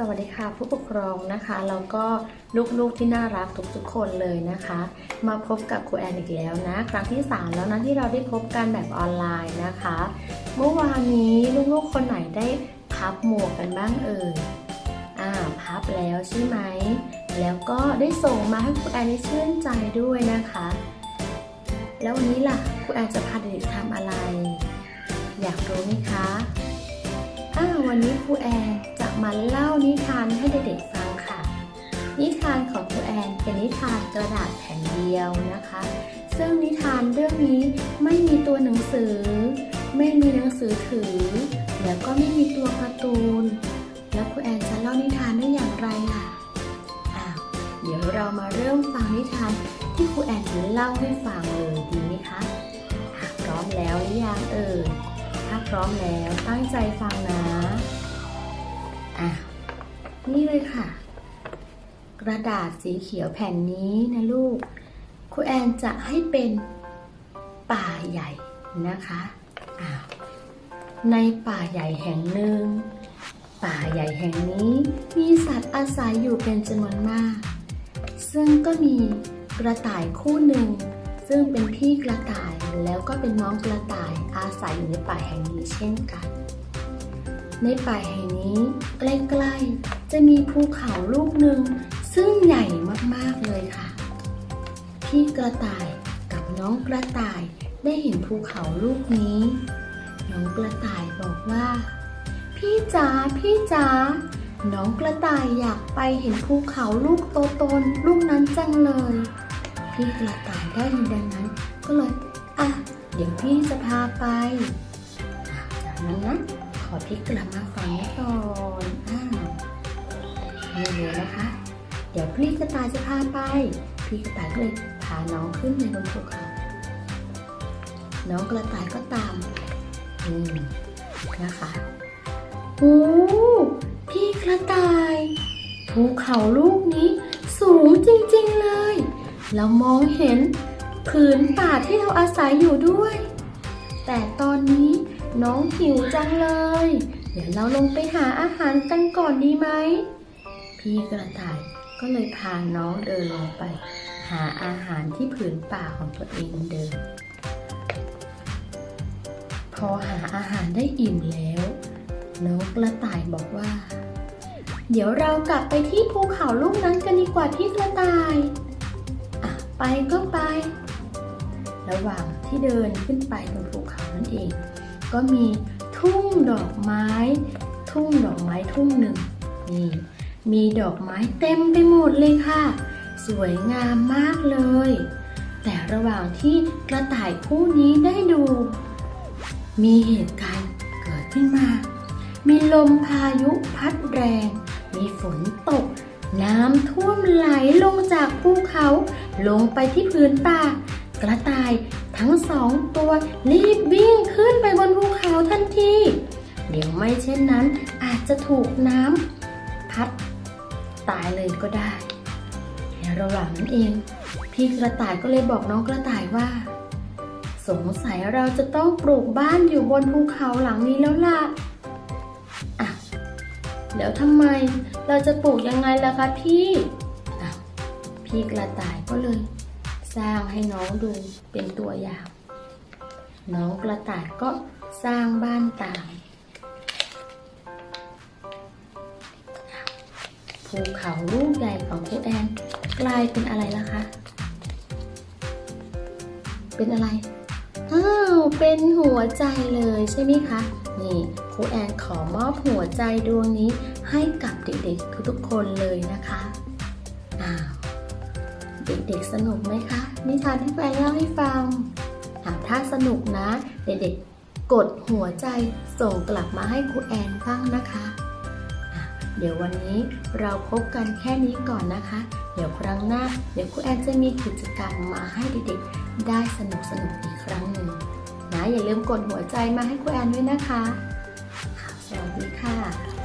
สวัสดีค่ะผู้ปกครองนะคะแล้วก็ลูกๆที่น่ารักทุกๆคนเลยนะคะ มาพบกับครูแอนอีกแล้วนะ ครั้งที่ 3 แล้วนะที่เราได้พบกันแบบออนไลน์นะคะ เมื่อวานนี้ลูกๆคนไหนได้พับหมวกกันบ้างเอ่ยอ่าพับแล้วใช่ไหมแล้วก็ได้ส่งมาให้ครูแอนได้ชื่นใจด้วยนะคะ แล้ววันนี้ล่ะครูแอนจะพาเด็กๆทำอะไร อยากรู้ไหมคะอ่าวันนี้ครูแอน มาเล่านิทานให้เด็กๆฟังค่ะ นิทานของครูแอนเป็นนิทานกระดาษแผ่นเดียวนะคะ ซึ่งนิทานเรื่องนี้ไม่มีตัวหนังสือ ไม่มีหนังสือถือ แล้วก็ไม่มีตัวการ์ตูน แล้วครูแอนจะเล่านิทานได้อย่างไรล่ะอ้าวเดี๋ยวเรามาเริ่มฟังนิทานที่ครูแอนเล่าให้ฟังเลยดีไหมคะอะพร้อมแล้วหรือยังเอ่ยถ้าพร้อมแล้วตั้งใจฟังนะ อะ นี่เลยค่ะ กระดาษสีเขียวแผ่นนี้นะลูกครูแอนจะให้เป็นป่าใหญ่นะคะอ้าในป่าใหญ่แห่งหนึ่ง ป่าใหญ่แห่งนี้มีสัตว์อาศัยอยู่เป็นจำนวนมาก ซึ่งก็มีกระต่ายคู่หนึ่ง ซึ่งเป็นพี่กระต่ายแล้วก็เป็นน้องกระต่ายอาศัยอยู่ในป่าแห่งนี้เช่นกัน ในป่าแห่งนี้ ใกล้ๆ จะมีภูเขาลูกหนึ่งซึ่งใหญ่มากๆเลยค่ะ พี่กระต่ายกับน้องกระต่ายได้เห็นภูเขาลูกนี้ น้องกระต่ายบอกว่า พี่จ๋าพี่จ๋าน้องกระต่ายอยากไปเห็นภูเขาลูกโตๆลูกนั้นจังเลย พี่กระต่ายได้ยินดังนั้น ก็เลยอะเดี๋ยวพี่จะพาไปอะจากนั้นนะ ขอพี่กลับมาฝั่งนี้ก่อนอ่านี่เลยนะคะ เดี๋ยวพี่กระต่ายจะพาไปพี่กระต่ายก็เลยพาน้องขึ้นในบนภูเขาน้องกระต่ายก็ตามนี่นะคะโอ้พี่กระต่ายภูเขาลูกนี้สูงจริงๆเลย เรามองเห็นผืนป่าที่เราอาศัยอยู่ด้วย แต่ตอนนี้ น้องหิวจังเลย เดี๋ยวเราลงไปหาอาหารกันก่อนดีไหม พี่กระต่ายก็เลยพาน้องเดินลงไป หาอาหารที่ผืนป่าของตัวเองเดิมพอหาอาหารได้อิ่มแล้วน้องกระต่ายบอกว่า เดี๋ยวเรากลับไปที่ภูเขาลูกนั้นกันดีกว่าพี่กระต่ายอะไปก็ไป ระหว่างที่เดินขึ้นไปบนภูเขานั่นเอง ก็มีทุ่งดอกไม้ ทุ่งดอกไม้ทุ่งหนึ่งนี่มีดอกไม้เต็มไปหมดเลยค่ะ สวยงามมากเลย แต่ระหว่างที่กระต่ายคู่นี้ได้ดู มีเหตุการณ์เกิดขึ้นมา มีลมพายุพัดแรง มีฝนตก น้ำท่วมไหลลงจากภูเขา ลงไปที่พื้นป่ากระต่าย ทั้งสองตัวรีบวิ่งขึ้นไปบนภูเขาทันที เดี๋ยวไม่เช่นนั้นอาจจะถูกน้ำพัดตายเลยก็ได้ ในระหว่างนั้นเอง พี่กระต่ายก็เลยบอกน้องกระต่ายว่า สงสัยเราจะต้องปลูกบ้านอยู่บนภูเขาหลังนี้แล้วล่ะอะแล้วทำไมเราจะปลูกยังไงล่ะคะพี่ พี่กระต่ายก็เลย สร้างให้น้องดูเป็นตัวอย่าง น้องกระต่ายก็สร้างบ้านตามภูเขาลูกใหญ่ของครูแอนกลายเป็นอะไรล่ะคะ เป็นอะไร อ้าว เป็นหัวใจเลยใช่ไหมคะ นี่ครูแอนขอมอบหัวใจดวงนี้ให้กับเด็กๆทุกๆคนเลยนะคะ อ้าว เด็กๆสนุกไหมคะ นิทานที่แฟนเล่าให้ฟังอะถ้าสนุกนะ เด็กๆ กดหัวใจส่งกลับมาให้ครูแอนบ้างนะคะะเดี๋ยววันนี้เราพบกันแค่นี้ก่อนนะคะ เดี๋ยวครั้งหน้า เดี๋ยวครูแอนจะมีกิจกรรมมาให้เด็กๆ ได้สนุกสนุกอีกครั้งหนึ่งนะอย่าลืมกดหัวใจมาให้ครูแอนด้วยนะคะค่ะสวัสดีค่ะ